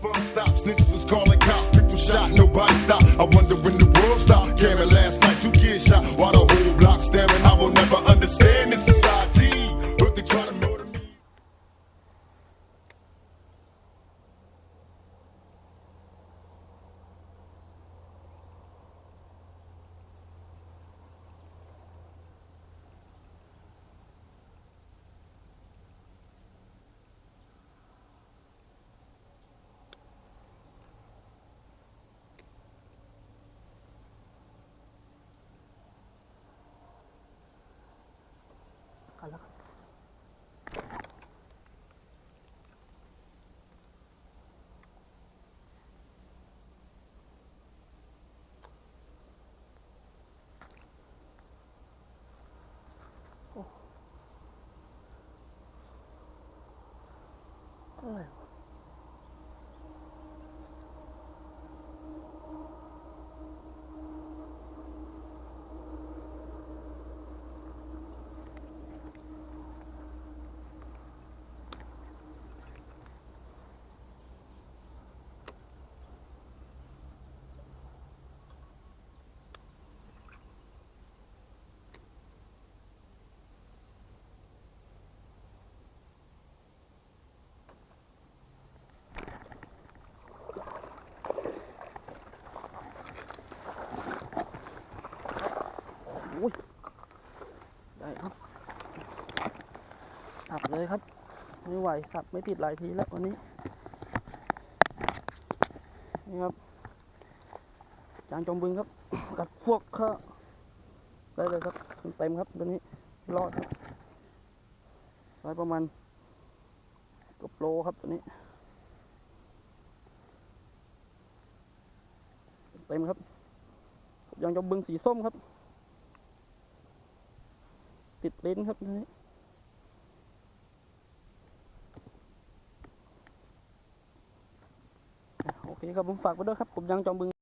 fun stop. Snitches was calling cops. People shot, nobody stopped. I wonder when the world stopped. Cameron กันแล้ว อุ้ยได้ครับสับเลยครับไม่ไหวสับไม่ติดหลายทีแล้ววันนี้นี่ครับจางจงบึงครับ กับพวกข้าได้เลยครับเต็มครับตัวนี้รอดครับได้ประมาณกับโลครับตัวนี้เต็มครับยางจงบึงสีส้มครับ ติดลิ้นครับนี่โอเคครับผมฝากไว้ด้วยครับผมยังจอมบึง